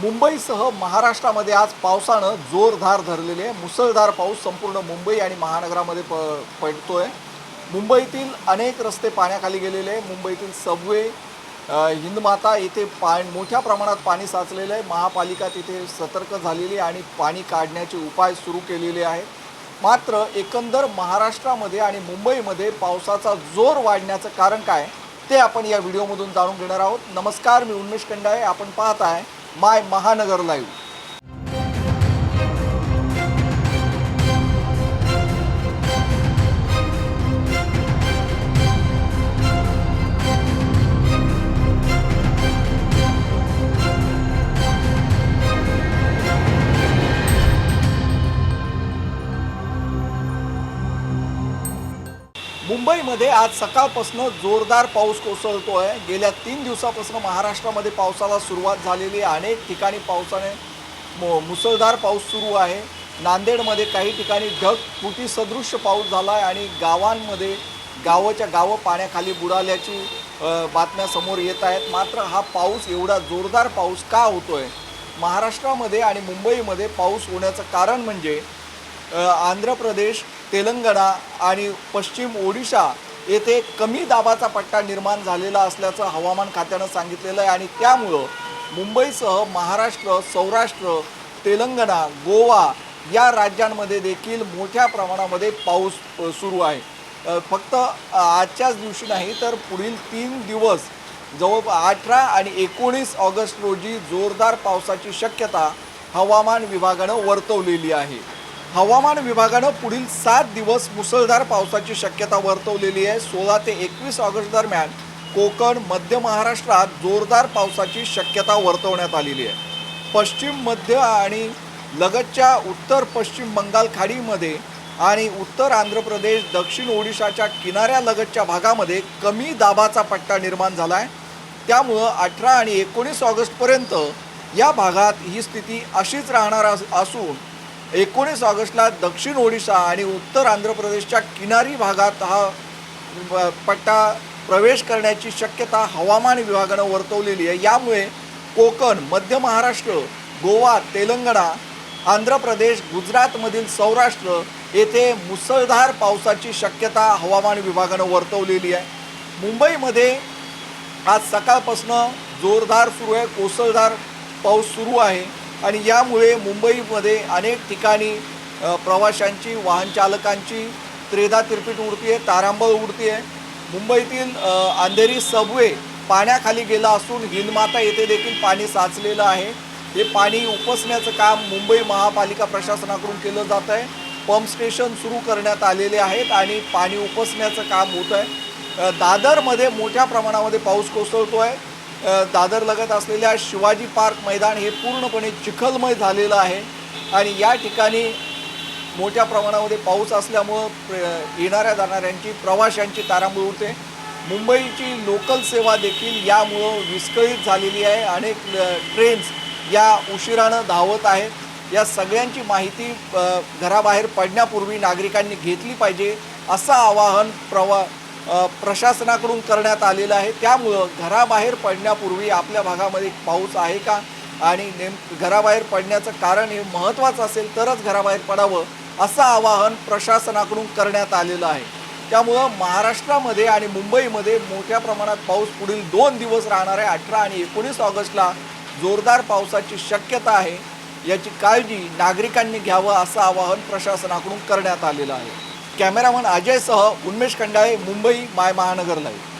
मुंबईसह महाराष्ट्रामध्ये आज पावसानं जोरदार धरलेले आहे. मुसळधार पाऊस संपूर्ण मुंबई आणि महानगरामध्ये प पडतोय. मुंबईतील अनेक रस्ते पाण्याखाली गेलेले आहे मुंबईतील सबवे हिंदमाता येथे पा मोठ्या प्रमाणात पाणी साचलेलं आहे. महापालिका तिथे सतर्क झालेली आहे आणि पाणी काढण्याचे उपाय सुरू केलेले आहेत. मात्र एकंदर महाराष्ट्रामध्ये आणि मुंबईमध्ये पावसाचा जोर वाढण्याचं कारण काय ते आपण या व्हिडिओमधून जाणून घेणार आहोत. नमस्कार मी उन्मेष कंडाळे. आपण पाहत आहे माय महानगर लाईव्ह. मुंबईमध्ये आज सकाळपासून जोरदार पाऊस कोसळतो आहे गेल्या तीन दिवसापासून महाराष्ट्रामध्ये पावसाला सुरुवात झालेली आहे. अनेक ठिकाणी पावसाने मु- मुसळधार पाऊस सुरू आहे. नांदेडमध्ये काही ठिकाणी ढग फुटी सदृश्य पाऊस झाला आहे आणि गावांमध्ये गावाच्या गावं पाण्याखाली बुडाल्याची बातम्या समोर येत आहेत. मात्र हा पाऊस एवढा जोरदार पाऊस का होतो आहे महाराष्ट्रामध्ये आणि मुंबईमध्ये पाऊस होण्याचं कारण म्हणजे आंध्र प्रदेश तेलंगणा आणि पश्चिम ओडिशा येथे कमी दाबाचा पट्टा निर्माण झालेला असल्याचं हवामान खात्यानं सांगितलेलं आहे. आणि त्यामुळं मुंबईसह महाराष्ट्र सौराष्ट्र तेलंगणा गोवा या राज्यांमध्ये देखील मोठ्या प्रमाणामध्ये पाऊस सुरू आहे. फक्त आजच्याच दिवशी नाही तर पुढील तीन दिवस जवळ अठरा आणि एकोणीस ऑगस्ट रोजी जोरदार पावसाची शक्यता हवामान विभागानं वर्तवलेली आहे. हवामान विभागानं पुढील सात दिवस मुसळधार पावसाची शक्यता वर्तवलेली आहे. सोळा ते एकवीस ऑगस्ट दरम्यान कोकण मध्य महाराष्ट्रात जोरदार पावसाची शक्यता वर्तवण्यात आलेली आहे. पश्चिम मध्य आणि लगतच्या उत्तर पश्चिम बंगाल खाडीमध्ये आणि उत्तर आंध्र प्रदेश दक्षिण ओडिशाच्या किनाऱ्यालगतच्या भागामध्ये कमी दाबाचा पट्टा निर्माण झाला आहे. त्यामुळं अठरा आणि एकोणीस ऑगस्टपर्यंत या भागात ही स्थिती अशीच राहणार असून एकोणीस ऑगस्टला दक्षिण ओडिशा आणि उत्तर आंध्र प्रदेशच्या किनारी भागात हा पट्टा प्रवेश करण्याची शक्यता हवामान विभागानं वर्तवलेली आहे. यामुळे कोकण मध्य महाराष्ट्र गोवा तेलंगणा आंध्र प्रदेश गुजरातमधील सौराष्ट्र येथे मुसळधार पावसाची शक्यता हवामान विभागानं वर्तवलेली आहे. मुंबईमध्ये आज सकाळपासनं जोरदार सुरू आहे कोसळधार पाऊस सुरू आहे. आणि यामुळे मुंबईमध्ये अनेक ठिकाणी प्रवाशांची वाहनचालकांची त्रेधा तिरपीट उडती आहे तारांबळ उडती आहे मुंबईतील अंधेरी सबवे पाण्याखाली गेला असून हिंदमाता येथे देखील पाणी साचलेलं आहे. हे पाणी उपसण्याचं काम मुंबई महापालिका प्रशासनाकडून केलं जात आहे. पंप स्टेशन सुरू करण्यात आलेले आहेत आणि पाणी उपसण्याचं काम होत आहे. दादरमध्ये मोठ्या प्रमाणामध्ये पाऊस कोसळतो आहे दादर लगत असलेल्या शिवाजी पार्क मैदान हे पूर्णपणे चिखलमय झालेलं आहे. आणि या ठिकाणी मोठ्या प्रमाणामध्ये पाऊस असल्यामुळं येणाऱ्या जाणाऱ्यांची प्रवाशांची तारांबळ उडते. मुंबईची लोकल सेवा देखील यामुळं विस्कळीत झालेली आहे. अनेक ट्रेन्स या उशिरानं धावत आहेत. या सगळ्यांची माहिती घराबाहेर पडण्यापूर्वी नागरिकांनी घेतली पाहिजे असं आवाहन प्रवा प्रशासनाकडून करण्यात आलेलं आहे. त्यामुळं घराबाहेर पडण्यापूर्वी आपल्या भागामध्ये पाऊस आहे का? आणि नेम घराबाहेर पडण्याचं कारण हे महत्त्वाचं असेल तरच घराबाहेर पडावं असं आवाहन प्रशासनाकडून करण्यात आलेलं आहे. त्यामुळं महाराष्ट्रामध्ये आणि मुंबईमध्ये मोठ्या प्रमाणात पाऊस पुढील दोन दिवस राहणार आहे. अठरा आणि एकोणीस ऑगस्टला जोरदार पावसाची शक्यता आहे. याची काळजी नागरिकांनी घ्यावं असं आवाहन प्रशासनाकडून करण्यात आलेलं आहे. कॅमेरामन अजयसह उन्मेष खंडाळे मुंबई माय महानगर लाईव्ह